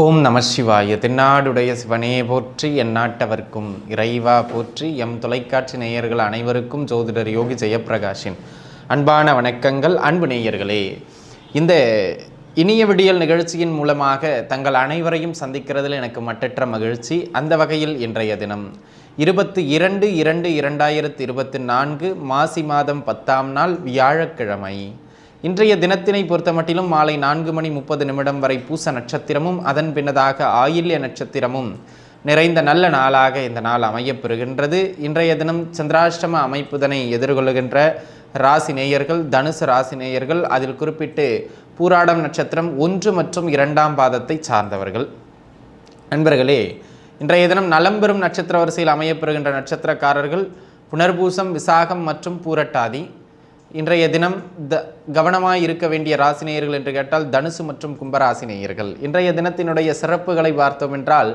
ஓம் நம சிவாய. தென்னாடுடைய சிவனே போற்றி எந்நாட்டவர்க்கும் இறைவா போற்றி எம் தொலைக்காட்சி நேயர்கள் அனைவருக்கும் ஜோதிடர் யோகி ஜெயப்பிரகாஷின் அன்பான வணக்கங்கள். அன்பு நேயர்களே இந்த இனிய விடியல் நிகழ்ச்சியின் மூலமாக தங்கள் அனைவரையும் சந்திக்கிறதில் எனக்கு மட்டற்ற மகிழ்ச்சி. அந்த வகையில் இன்றைய தினம் இருபத்தி இரண்டு இரண்டு இரண்டாயிரத்தி இருபத்தி நான்கு மாசி மாதம் பத்தாம் நாள் வியாழக்கிழமை. இன்றைய தினத்தினை பொறுத்தமட்டிலும் மாலை நான்கு மணி முப்பது நிமிடம் வரை பூச நட்சத்திரமும் அதன் பின்னதாக ஆயில்ய நட்சத்திரமும். நிறைந்த நல்ல நாளாக இந்த நாள் அமையப்பெறுகின்றது. இன்றைய தினம் சந்திராஷ்டம அமைப்புதனை எதிர்கொள்கின்ற ராசி நேயர்கள் தனுசு ராசி நேயர்கள் அதில் குறிப்பிட்டு பூராடம் நட்சத்திரம் ஒன்று மற்றும் இரண்டாம் பாதத்தை சார்ந்தவர்கள். நண்பர்களே இன்றைய தினம் நலம் பெறும் நட்சத்திர வரிசையில் அமையப்பெறுகின்ற நட்சத்திரக்காரர்கள் புனர்பூசம் விசாகம் மற்றும் பூரட்டாதி இன்றைய தினம் த கவனமாக இருக்க வேண்டிய ராசினேயர்கள் என்று கேட்டால் தனுசு மற்றும் கும்பராசினேயர்கள் இன்றைய தினத்தினுடைய சிறப்புகளை பார்த்தோம் என்றால்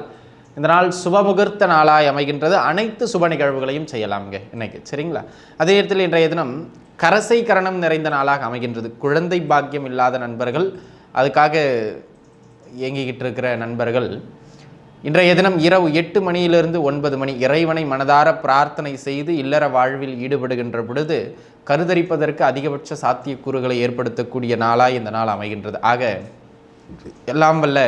இந்த நாள் சுபமுகூர்த்த நாளாய் அமைகின்றது. அனைத்து சுப நிகழ்வுகளையும் செய்யலாம்ங்க இன்னைக்கு. சரிங்களா? அதே நேரத்தில் இன்றைய தினம் கரசை கரணம் நிறைந்த நாளாக அமைகின்றது. குழந்தை பாக்கியம் இல்லாத நண்பர்கள் அதுக்காக இயங்கிக்கிட்டு இருக்கிற நண்பர்கள் இன்றைய தினம் இரவு எட்டு மணியிலிருந்து ஒன்பது மணி இறைவனை மனதார பிரார்த்தனை செய்து இல்லற வாழ்வில் ஈடுபடுகின்ற பொழுது கருதரிப்பதற்கு அதிகபட்ச சாத்தியக்கூறுகளை ஏற்படுத்தக்கூடிய நாளாக இந்த நாள் அமைகின்றது. ஆக எல்லாம் வல்ல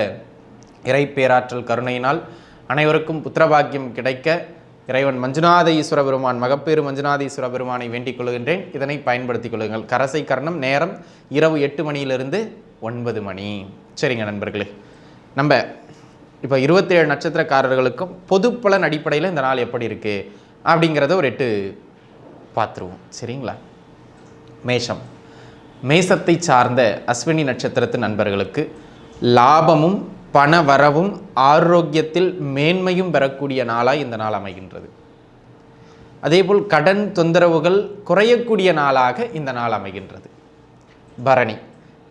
இறை பேராற்றல் கருணையினால் அனைவருக்கும் புத்திரபாக்கியம் கிடைக்க இறைவன் மஞ்சுநாத ஈஸ்வர பெருமான் மகப்பேறு மஞ்சுநாத ஈஸ்வர பெருமானை வேண்டிக் கொள்கின்றேன். இதனை பயன்படுத்திக் கொள்ளுங்கள். கரசை கரணம் நேரம் இரவு எட்டு மணியிலிருந்து ஒன்பது மணி. சரிங்க நண்பர்களே. நம்ம இப்போ இருபத்தேழு நட்சத்திரக்காரர்களுக்கும் பொது பலன் அடிப்படையில் இந்த நாள் எப்படி இருக்குது அப்படிங்கிறத ஒரு எட்டு பார்த்துருவோம் சரிங்களா? மேஷம். மேசத்தை சார்ந்த அஸ்வினி நட்சத்திரத்து நண்பர்களுக்கு லாபமும் பண வரவும் ஆரோக்கியத்தில் மேன்மையும் பெறக்கூடிய நாளாக இந்த நாள் அமைகின்றது. அதேபோல் கடன் தொந்தரவுகள் குறையக்கூடிய நாளாக இந்த நாள் அமைகின்றது. பரணி.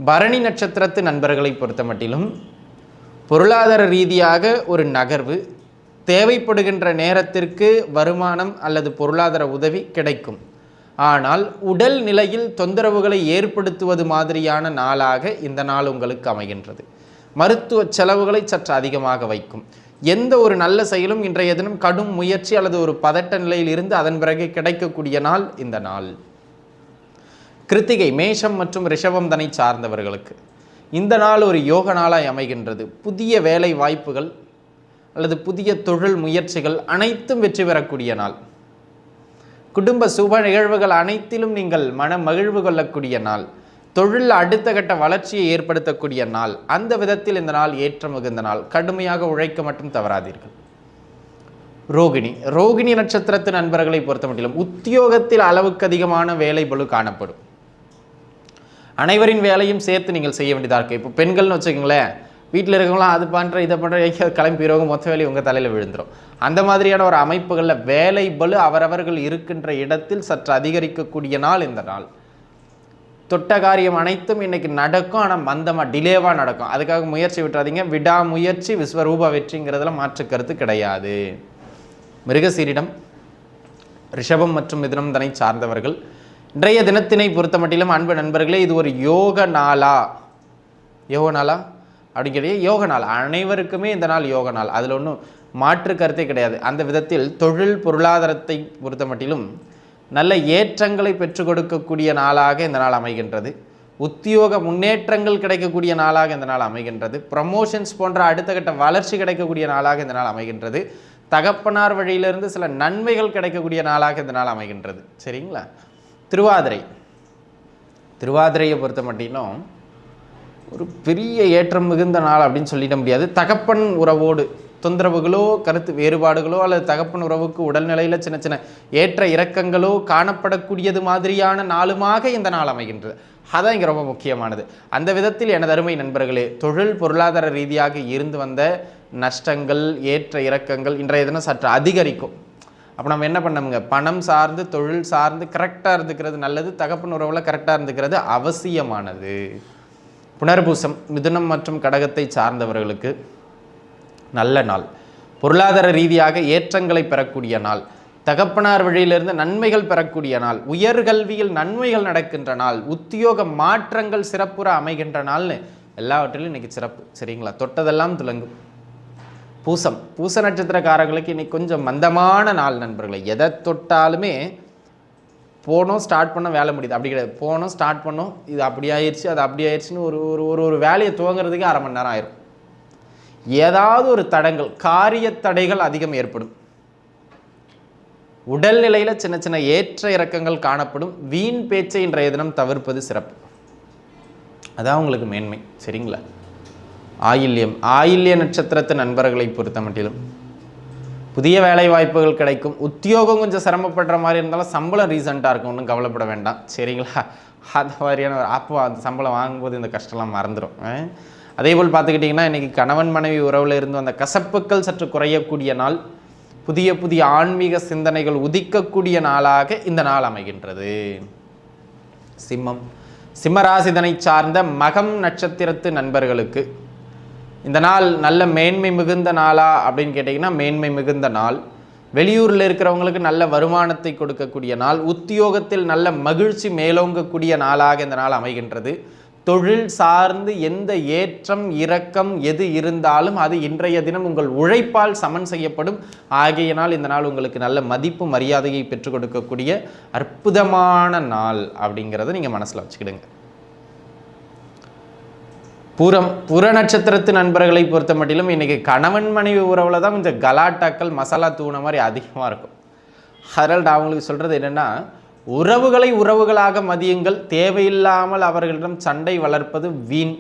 பரணி நட்சத்திரத்து நண்பர்களை பொறுத்த மட்டிலும் பொருளாதார ரீதியாக ஒரு நகர்வு தேவைப்படுகின்ற நேரத்திற்கு வருமானம் அல்லது பொருளாதார உதவி கிடைக்கும். ஆனால் உடல் நிலையில் தொந்தரவுகளை ஏற்படுத்துவது மாதிரியான நாளாக இந்த நாள் உங்களுக்கு அமைகின்றது. மருத்துவ செலவுகளை சற்று அதிகமாக வைக்கும். எந்த ஒரு நல்ல செயலும் இன்றைய தினம் கடும் முயற்சி அல்லது ஒரு பதட்ட நிலையில் இருந்து அதன் பிறகு கிடைக்கக்கூடிய நாள் இந்த நாள். கிருத்திகை மேஷம் மற்றும் ரிஷபம் தனை சார்ந்தவர்களுக்கு. இந்த நாள் ஒரு யோக நாளாய் அமைகின்றது. புதிய வேலை வாய்ப்புகள் அல்லது புதிய தொழில் முயற்சிகள் அனைத்தும் வெற்றி பெறக்கூடிய நாள். குடும்ப சுப நிகழ்வுகள் அனைத்திலும் நீங்கள் மன மகிழ்வு கொள்ளக்கூடிய நாள். தொழில் அடுத்த கட்ட வளர்ச்சியை ஏற்படுத்தக்கூடிய நாள். அந்த விதத்தில் இந்த நாள் ஏற்றம் மிகுந்த நாள். கடுமையாக உழைக்க மட்டும் தவறாதீர்கள். ரோகிணி. ரோகிணி நட்சத்திரத்து நண்பர்களை பொறுத்த மட்டிலும் உத்தியோகத்தில் அளவுக்கு அதிகமான வேலை பளு காணப்படும். அனைவரின் வேலையும் சேர்த்து நீங்கள் செய்ய வேண்டியதாக இருக்குது இப்போ பெண்கள்னு வச்சுக்கோங்களேன் வீட்டில் இருக்கவங்களாம் அது பண்ணுற இதை பண்ணுற எங்கேயாவது கிளம்பி மொத்த வேலையை உங்கள் தலையில் விழுந்துடும் அந்த மாதிரியான ஒரு அமைப்புகளில் வேலை பலு அவரவர்கள் இருக்கின்ற இடத்தில் சற்று அதிகரிக்கக்கூடிய நாள் இந்த நாள். தொட்ட காரியம் அனைத்தும் இன்றைக்கி நடக்கும் ஆனால் மந்தமாக டிலேவாக நடக்கும். அதுக்காக முயற்சி விட்டுறாதீங்க. விடாமுயற்சி விஸ்வரூப வெற்றிங்கிறதுல மாற்று கருத்து கிடையாது. மிருகசீரிடம் ரிஷபம் மற்றும் மிதுனம் தனை சார்ந்தவர்கள் இன்றைய தினத்தினை பொறுத்த மட்டிலும் அன்பு நண்பர்களே இது ஒரு யோக நாளா? யோக நாளா? அப்படிங்கிறது யோக நாள். அனைவருக்குமே இந்த நாள் யோக நாள். அதில் ஒன்றும் மாற்று கருத்தே கிடையாது. அந்த விதத்தில் தொழில் பொருளாதாரத்தை பொறுத்த மட்டிலும் நல்ல ஏற்றங்களை பெற்றுக் கொடுக்கக்கூடிய நாளாக இந்த நாள் அமைகின்றது. உத்தியோக முன்னேற்றங்கள் கிடைக்கக்கூடிய நாளாக இந்த நாள் அமைகின்றது. ப்ரமோஷன்ஸ் போன்ற அடுத்த கட்ட வளர்ச்சி கிடைக்கக்கூடிய நாளாக இந்த நாள் அமைகின்றது. தகப்பனார் வழியிலிருந்து சில நன்மைகள் கிடைக்கக்கூடிய நாளாக இந்த நாள் அமைகின்றது. சரிங்களா? திருவாதிரை. திருவாதிரையை பொறுத்த மட்டும் ஒரு பெரிய ஏற்றம் மிகுந்த நாள் அப்படின்னு சொல்லிட முடியாது. தகப்பன் உறவோடு தொந்தரவுகளோ கருத்து வேறுபாடுகளோ அல்லது தகப்பன் உறவுக்கு உடல்நிலையில் சின்ன சின்ன ஏற்ற இறக்கங்களோ காணப்படக்கூடியது மாதிரியான நாளுமாக இந்த நாள் அமைகின்றது. அதான் இங்கே ரொம்ப முக்கியமானது. அந்த விதத்தில் எனது அருமை நண்பர்களே தொழில் பொருளாதார ரீதியாக இருந்து வந்த நஷ்டங்கள் ஏற்ற இறக்கங்கள் இன்றைய தினம் சற்று அதிகரிக்கும். அப்போ நம்ம என்ன பண்ணோமுங்க பணம் சார்ந்து தொழில் சார்ந்து கரெக்டாக இருந்துக்கிறது நல்லது தகப்பன் உறவில் கரெக்டாக இருந்துக்கிறது அவசியமானது. புனர்பூசம் மிதுனம் மற்றும் கடகத்தை சார்ந்தவர்களுக்கு நல்ல நாள். பொருளாதார ரீதியாக ஏற்றங்களை பெறக்கூடிய நாள். தகப்பனார் வழியிலிருந்து நன்மைகள் பெறக்கூடிய நாள். உயர்கல்வியில் நன்மைகள் நடக்கின்ற நாள். உத்தியோக மாற்றங்கள் சிறப்புற அமைகின்ற நாள்னு எல்லாவற்றிலும் இன்னைக்கு சிறப்பு. சரிங்களா? தொட்டதெல்லாம் துலங்கும். பூசம். பூச நட்சத்திரக்காரங்களுக்கு இன்னைக்கு கொஞ்சம் மந்தமான நாள் நண்பர்களை. எதை தொட்டாலுமே போனோம் ஸ்டார்ட் பண்ண வேலை முடியுது. அப்படி கிடையாது. போனோம் ஸ்டார்ட் பண்ணோம் இது அப்படி ஆயிடுச்சு அது அப்படி ஆயிடுச்சுன்னு ஒரு ஒரு ஒரு ஒரு வேலையை துவங்குறதுக்கு அரை மணி நேரம் ஆயிரும். ஏதாவது ஒரு தடங்கள் காரிய தடைகள் அதிகம் ஏற்படும். உடல்நிலையில் சின்ன சின்ன ஏற்ற இறக்கங்கள் காணப்படும். வீண் பேச்சை இன்றைய தினம் தவிர்ப்பது சிறப்பு. அதான் உங்களுக்கு மேன்மை. சரிங்களா? ஆயில்யம். ஆயில்ய நட்சத்திரத்து நண்பர்களை பொறுத்த மட்டிலும் புதிய வேலை வாய்ப்புகள் கிடைக்கும். உத்தியோகம் கொஞ்சம் சிரமப்படுற மாதிரி இருந்தாலும் சம்பளம் ரீசெண்டாக இருக்கும். ஒன்றும் கவலைப்பட வேண்டாம். சரிங்களா? அந்த மாதிரியான ஒரு அப்போ அந்த சம்பளம் வாங்கும்போது இந்த கஷ்டம்லாம் மறந்துடும் அதே போல் பார்த்துக்கிட்டிங்கன்னா இன்றைக்கி கணவன் மனைவி உறவில் இருந்து அந்த கசப்புக்கள் சற்று குறையக்கூடிய நாள் புதிய புதிய ஆன்மீக சிந்தனைகள் உதிக்கக்கூடிய நாளாக இந்த நாள் அமைகின்றது. சிம்மம். சிம்மராசிதனை சார்ந்த மகம் நட்சத்திரத்து நண்பர்களுக்கு இந்த நாள் நல்ல மேன்மை மிகுந்த நாளா அப்படின்னு கேட்டிங்கன்னா மேன்மை மிகுந்த நாள். வெளியூரில் இருக்கிறவங்களுக்கு நல்ல வருமானத்தை கொடுக்கக்கூடிய நாள். உத்தியோகத்தில் நல்ல மகிழ்ச்சி மேலோங்கக்கூடிய நாளாக இந்த நாள் அமைகின்றது. தொழில் சார்ந்து எந்த ஏற்றம் இரக்கம் எது இருந்தாலும் அது இன்றைய தினம் உங்கள் உழைப்பால் சமன் செய்யப்படும். ஆகையினால் இந்த நாள் உங்களுக்கு நல்ல மதிப்பு மரியாதையை பெற்றுக் கொடுக்கக்கூடிய அற்புதமான நாள் அப்படிங்கிறத நீங்கள் மனசில் வச்சுக்கிடுங்க. பூரம் புற நட்சத்திரத்து நண்பர்களை பொறுத்த மட்டிலும் இன்றைக்கி கணவன் மனைவி உறவில் தான் கொஞ்சம் கலாட்டாக்கள் மசாலா தூண மாதிரி அதிகமாக இருக்கும். அதனால் நான் உங்களுக்கு சொல்கிறது என்னென்னா உறவுகளை உறவுகளாக மதியுங்கள் தேவையில்லாமல் அவர்களிடம் சண்டை வளர்ப்பது வீண்.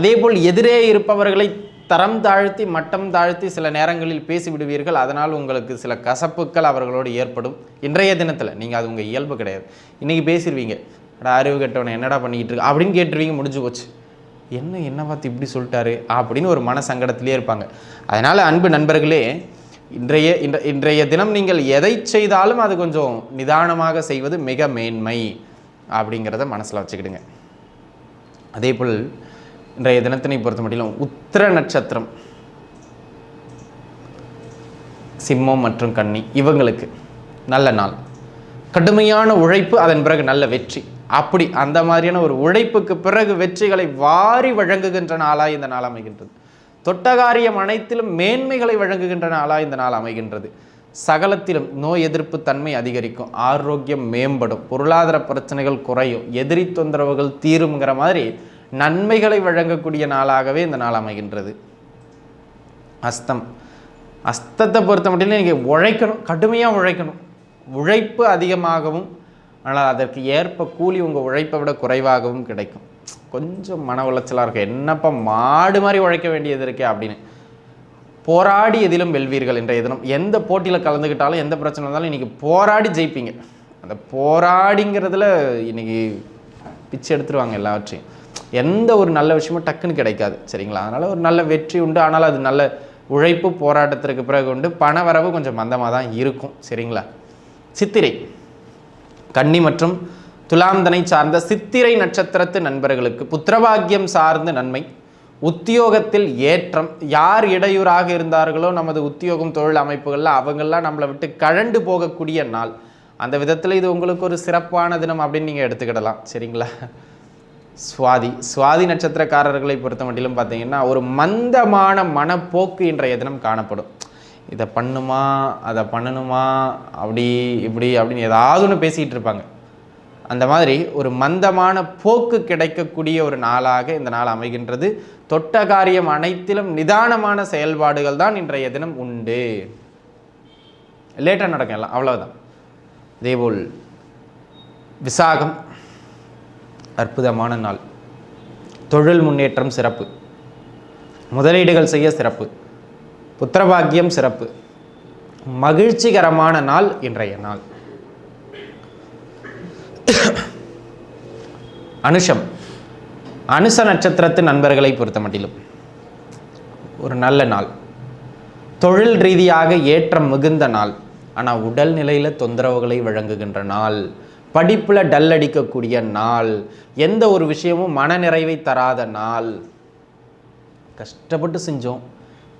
அதேபோல் எதிரே இருப்பவர்களை தரம் தாழ்த்தி மட்டம் தாழ்த்தி சில நேரங்களில் பேசிவிடுவீர்கள் அதனால் உங்களுக்கு சில கசப்புக்கள் அவர்களோடு ஏற்படும். இன்றைய தினத்தில் நீங்கள் அது உங்கள் இயல்பு கிடையாது. இன்றைக்கி பேசிடுவீங்க அட அறிவு கெட்டவனை என்னடா பண்ணிக்கிட்டு இருக்கு? அப்படின்னு கேட்டுருவீங்க முடிஞ்சு போச்சு. என்ன என்ன பார்த்து இப்படி சொல்லிட்டாரு? அப்படின்னு ஒரு மன சங்கடத்திலே இருப்பாங்க. அதனால் அன்பு நண்பர்களே இன்றைய இன்ற இன்றைய தினம் நீங்கள் எதை செய்தாலும் அது கொஞ்சம் நிதானமாக செய்வது மிக மேன்மை அப்படிங்கிறத மனசில் வச்சுக்கிடுங்க. அதே போல் இன்றைய தினத்தினை பொறுத்த மட்டும் உத்திர நட்சத்திரம் சிம்மம் மற்றும் கன்னி இவங்களுக்கு நல்ல நாள். கடுமையான உழைப்பு அதன் பிறகு நல்ல வெற்றி. அப்படி அந்த மாதிரியான ஒரு உழைப்புக்கு பிறகு வெற்றிகளை வாரி வழங்குகின்ற நாளாக இந்த நாள் அமைகின்றது. தொட்டகாரியம் அனைத்திலும் மேன்மைகளை வழங்குகின்ற நாளாக இந்த நாள் அமைகின்றது. சகலத்திலும் நோய் எதிர்ப்பு தன்மை அதிகரிக்கும். ஆரோக்கியம் மேம்படும். பொருளாதார பிரச்சனைகள் குறையும். எதிரி தொந்தரவுகள் தீருங்கிற மாதிரி நன்மைகளை வழங்கக்கூடிய நாளாகவே இந்த நாள் அமைகின்றது. அஸ்தம். அஸ்தத்தை பொறுத்த மட்டும் நீங்கள் உழைக்கணும். கடுமையாக உழைக்கணும். உழைப்பு அதிகமாகவும் ஆனால் அதற்கு ஏற்ப கூலி உங்கள் உழைப்பை விட குறைவாகவும் கிடைக்கும். கொஞ்சம் மன உளைச்சலாக இருக்கும். என்னப்பா மாடு மாதிரி உழைக்க வேண்டியது இருக்கே அப்படின்னு. போராடி எதிலும் வெல்வீர்கள் என்ற தினம். எந்த போட்டியில் கலந்துக்கிட்டாலும் எந்த பிரச்சனை இருந்தாலும் இன்றைக்கி போராடி ஜெயிப்பீங்க. அந்த போராடிங்கிறதுல இன்றைக்கி பிச்சு எடுத்துருவாங்க எல்லாவற்றையும். எந்த ஒரு நல்ல விஷயமும் டக்குன்னு கிடைக்காது. சரிங்களா? அதனால் ஒரு நல்ல வெற்றி உண்டு. ஆனால் அது நல்ல உழைப்பு போராட்டத்திற்கு பிறகு உண்டு. பண வரவு கொஞ்சம் மந்தமாக தான் இருக்கும். சரிங்களா? சித்திரை. கன்னி மற்றும் துலாந்தனை சார்ந்த சித்திரை நட்சத்திரத்து நண்பர்களுக்கு புத்திரபாகியம் சார்ந்த நன்மை. உத்தியோகத்தில் ஏற்றம். யார் இடையூறாக இருந்தார்களோ நமது உத்தியோகம் தொழில் அமைப்புகளில் அவங்கெல்லாம் நம்மளை விட்டு கழண்டு போகக்கூடிய நாள். அந்த விதத்தில் இது உங்களுக்கு ஒரு சிறப்பான தினம் அப்படின்னு நீங்கள் எடுத்துக்கிடலாம். சரிங்களா? சுவாதி. சுவாதி நட்சத்திரக்காரர்களை பொறுத்த மட்டிலும் பார்த்தீங்கன்னா ஒரு மந்தமான மனப்போக்கு இன்றைய தினம் காணப்படும். இதை பண்ணுமா அதை பண்ணணுமா அப்படி இப்படி அப்படின்னு ஏதாவது ஒன்று பேசிக்கிட்டு இருப்பாங்க. அந்த மாதிரி ஒரு மந்தமான போக்கு கிடைக்கக்கூடிய ஒரு நாளாக இந்த நாள் அமைகின்றது. தொட்ட காரியம் அனைத்திலும் நிதானமான செயல்பாடுகள் தான் இன்றைய தினம் உண்டு. லேட்டாக நடக்கும் எல்லாம் அவ்வளோதான் இதேபோல் விசாகம் அற்புதமான நாள். தொழில் முன்னேற்றம் சிறப்பு. முதலீடுகள் செய்ய சிறப்பு. புத்திரபாக்கியம் சிறப்பு. மகிழ்ச்சிகரமான நாள் இன்றைய நாள். அனுஷம். அனுச நட்சத்திரத்து நண்பர்களை பொறுத்த மட்டிலும் ஒரு நல்ல நாள். தொழில் ரீதியாக ஏற்றம் மிகுந்த நாள். ஆனால் உடல் நிலையில் தொந்தரவுகளை வழங்குகின்ற நாள். படிப்பில் டல் அடிக்கக்கூடிய நாள். எந்த ஒரு விஷயமும் மனநிறைவை தராத நாள். கஷ்டப்பட்டு செஞ்சோம்.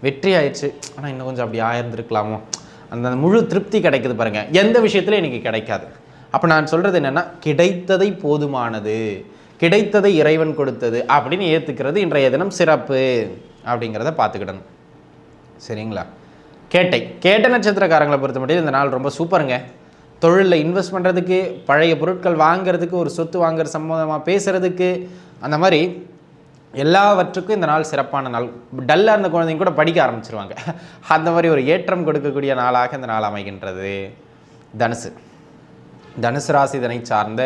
வெற்றி ஆயிடுச்சு ஆனால் இன்னும் கொஞ்சம் அப்படி ஆயிருந்திருக்கலாமோ? அந்த முழு திருப்தி கிடைக்குது பாருங்கள் எந்த விஷயத்துல எனக்கு கிடைக்காது. அப்போ நான் சொல்கிறது என்னென்னா கிடைத்ததை போதுமானது. கிடைத்ததை இறைவன் கொடுத்தது அப்படின்னு ஏற்றுக்கிறது இன்றைய தினம் சிறப்பு அப்படிங்கிறத பார்த்துக்கிடணும். சரிங்களா? கேட்டை. கேட்ட நட்சத்திரக்காரங்களை பொறுத்த மட்டும் இந்த நாள் ரொம்ப சூப்பருங்க. தொழிலில் இன்வெஸ்ட் பண்ணுறதுக்கு பழைய பொருட்கள் வாங்குறதுக்கு ஒரு சொத்து வாங்குற சம்மந்தமாக பேசுகிறதுக்கு அந்த மாதிரி எல்லாவற்றுக்கும் இந்த நாள் சிறப்பான நாள். டல்லாக இருந்த குழந்தைங்க கூட படிக்க ஆரம்பிச்சிருவாங்க. அந்த மாதிரி ஒரு ஏற்றம் கொடுக்கக்கூடிய நாளாக இந்த நாள் அமைகின்றது. தனுசு. தனுசு ராசி இதனை சார்ந்த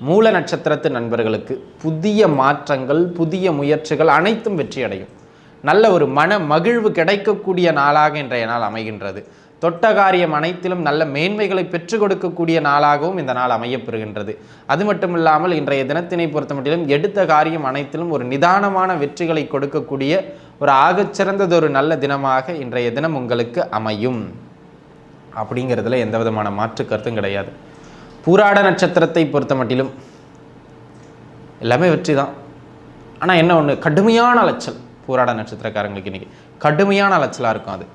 மூல நட்சத்திரத்து நண்பர்களுக்கு புதிய மாற்றங்கள் புதிய முயற்சிகள் அனைத்தும் வெற்றி அடையும் நல்ல ஒரு மன மகிழ்வு கிடைக்கக்கூடிய நாளாக இன்றைய நாள் அமைகின்றது. தொட்ட காரியம் அனைத்திலும் நல்ல மேன்மைகளை பெற்றுக் கொடுக்கக்கூடிய நாளாகவும் இந்த நாள் அமையப்பெறுகின்றது. அது மட்டும் இல்லாமல் இன்றைய தினத்தினை பொறுத்த மட்டிலும் எடுத்த காரியம் அனைத்திலும் ஒரு நிதானமான வெற்றிகளை கொடுக்கக்கூடிய ஒரு ஆகச்சிறந்ததொரு நல்ல தினமாக இன்றைய தினம் உங்களுக்கு அமையும். அப்படிங்கிறதுல எந்த விதமான மாற்று கருத்தும் கிடையாது. பூராட நட்சத்திரத்தை பொறுத்த மட்டிலும் எல்லாமே வெற்றி தான். ஆனால் என்ன ஒன்று கடுமையான அலைச்சல். பூராட நட்சத்திரக்காரங்களுக்கு இன்றைக்கி கடுமையான அலைச்சலாக இருக்கும் அது.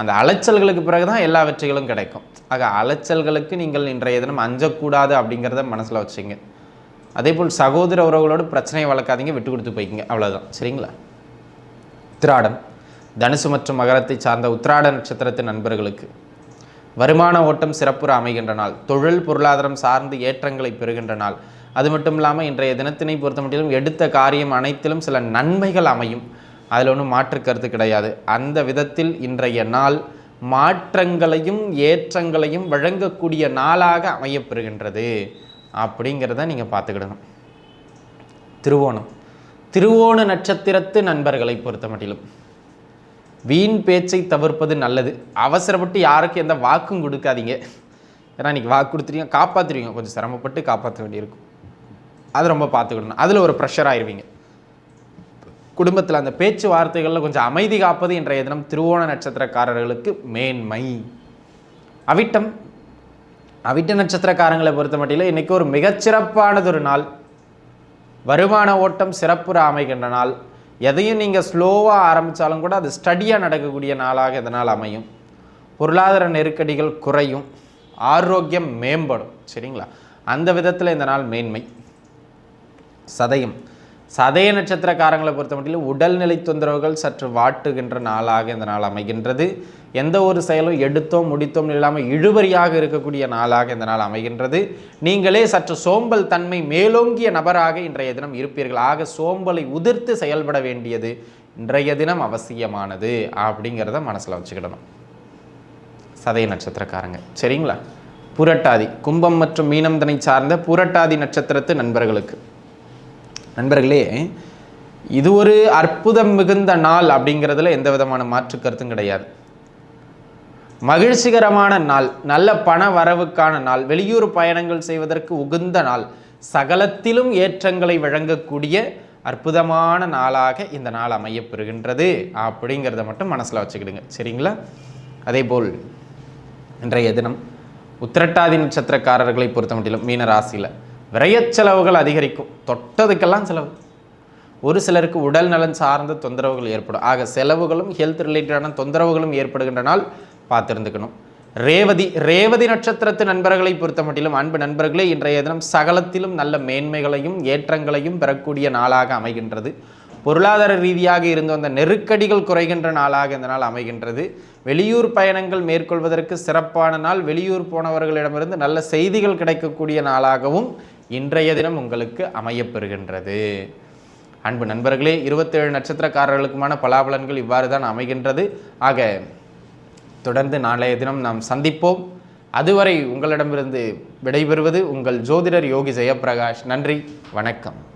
அந்த அலைச்சல்களுக்கு பிறகு தான் எல்லா வெற்றிகளும் கிடைக்கும். ஆக அலைச்சல்களுக்கு நீங்கள் இன்றைய தினம் அஞ்சக்கூடாது அப்படிங்கிறத மனசில் வச்சுங்க. அதே போல் சகோதர உறவுகளோடு பிரச்சனையை வளர்க்காதீங்க விட்டு கொடுத்து போய்க்குங்க. அவ்வளோதான் சரிங்களா? உத்திராடம். தனுசு மற்றும் மகரத்தை சார்ந்த உத்திராட நட்சத்திரத்தின் நண்பர்களுக்கு. வருமான ஓட்டம் சிறப்புற அமைகின்ற நாள். தொழில் பொருளாதாரம் சார்ந்து ஏற்றங்களை பெறுகின்ற நாள். அது மட்டும் இல்லாமல் இன்றைய தினத்தினை பொறுத்த மட்டிலும் எடுத்த காரியம் அனைத்திலும் சில நன்மைகள் அமையும். அதில் ஒன்றும் மாற்று கருத்து கிடையாது. அந்த விதத்தில் இன்றைய நாள் மாற்றங்களையும் ஏற்றங்களையும் வழங்கக்கூடிய நாளாக அமையப்பெறுகின்றது அப்படிங்கிறத நீங்கள் பார்த்துக்கிடணும். திருவோணம். திருவோண நட்சத்திரத்து நண்பர்களை பொறுத்த மட்டிலும் வீண் பேச்சை தவிர்ப்பது நல்லது. அவசரப்பட்டு யாருக்கும் எந்த வாக்கும் கொடுக்காதீங்க. ஏன்னா இன்றைக்கி வாக்கு கொடுத்துருவீங்க காப்பாற்றுவீங்க கொஞ்சம் சிரமப்பட்டு காப்பாற்ற வேண்டியிருக்கும். அது ரொம்ப பார்த்துக்கிடணும். அதில் ஒரு ப்ரெஷர் ஆயிடுவீங்க குடும்பத்தில் அந்த பேச்சுவார்த்தைகளில் கொஞ்சம் அமைதி காப்பது இன்றைய தினம் திருவோண நட்சத்திரக்காரர்களுக்கு மேன்மை. அவிட்டம். அவிட்ட நட்சத்திரக்காரங்களை பொறுத்த மட்டில் இன்றைக்கி ஒரு மிகச்சிறப்பானது ஒரு நாள். வருமான ஓட்டம் சிறப்புற அமைகின்ற நாள். எதையும் நீங்கள் ஸ்லோவாக ஆரம்பித்தாலும் கூட அது ஸ்டடியாக நடக்கக்கூடிய நாளாக இதனால் அமையும். பொருளாதார நெருக்கடிகள் குறையும். ஆரோக்கியம் மேம்படும். சரிங்களா? அந்த விதத்தில் இந்த நாள் மேன்மை. சதயம். சதய நட்சத்திரக்காரங்களை பொறுத்த மட்டிலும் உடல்நிலை தொந்தரவுகள் சற்று வாட்டுகின்ற நாளாக இந்த நாள் அமைகின்றது. எந்த ஒரு செயலும் எடுத்தோம் முடித்தோம் இல்லாமல் இழுபறியாக இருக்கக்கூடிய நாளாக இந்த நாள் அமைகின்றது. நீங்களே சற்று சோம்பல் தன்மை மேலோங்கிய நபராக இன்றைய தினம் இருப்பீர்கள். ஆக சோம்பலை உதிர்த்து செயல்பட வேண்டியது இன்றைய தினம் அவசியமானது அப்படிங்கிறத மனசில் வச்சுக்கிடணும். சதய நட்சத்திரக்காரங்க. சரிங்களா? புரட்டாதி. கும்பம் மற்றும் மீனம் தனை சார்ந்த புரட்டாதி நட்சத்திரத்து நண்பர்களுக்கு. நண்பர்களே இது ஒரு அற்புதம் மிகுந்த நாள் அப்படிங்கிறதுல எந்த விதமான மாற்று கருத்தும் கிடையாது. மகிழ்ச்சிகரமான நாள் நல்ல பண வரவுக்கான நாள் வெளியூர் பயணங்கள் செய்வதற்கு உகுந்த நாள் சகலத்திலும் ஏற்றங்களை வழங்கக்கூடிய அற்புதமான நாளாக இந்த நாள் அமையப்பெறுகின்றது அப்படிங்கிறத மட்டும் மனசில் வச்சுக்கிடுங்க. சரிங்களா? அதே போல் இன்றைய தினம் உத்திரட்டாதி நட்சத்திரக்காரர்களை பொறுத்த மட்டிலும் மீன ராசியில் விரயச் செலவுகள் அதிகரிக்கும். தொட்டதுக்கெல்லாம் செலவு. ஒரு சிலருக்கு உடல் நலன் சார்ந்த தொந்தரவுகள் ஏற்படும். ஆக செலவுகளும் ஹெல்த் ரிலேட்டடான தொந்தரவுகளும் ஏற்படுகின்ற நாள் பார்த்துருந்துக்கணும். ரேவதி ரேவதி நட்சத்திரத்து நண்பர்களை பொறுத்த மட்டிலும் அன்பு நண்பர்களே இன்றைய தினம் சகலத்திலும் நல்ல மேன்மைகளையும் ஏற்றங்களையும் பெறக்கூடிய நாளாக அமைகின்றது. பொருளாதார ரீதியாக இருந்து வந்த நெருக்கடிகள் குறைகின்ற நாளாக இந்த நாள் அமைகின்றது. வெளியூர் பயணங்கள் மேற்கொள்வதற்கு சிறப்பான நாள். வெளியூர் போனவர்களிடமிருந்து நல்ல செய்திகள் கிடைக்கக்கூடிய நாளாகவும் இன்றைய தினம் உங்களுக்கு அமையப்பெறுகின்றது. அன்பு நண்பர்களே இருபத்தேழு நட்சத்திரக்காரர்களுக்குமான பலாபலன்கள் இவ்வாறு தான் அமைகின்றது. ஆக தொடர்ந்து நாளைய தினம் நாம் சந்திப்போம். அதுவரை உங்களிடமிருந்து விடைபெறுவது உங்கள் ஜோதிடர் யோகி ஜெயப்பிரகாஷ். நன்றி வணக்கம்.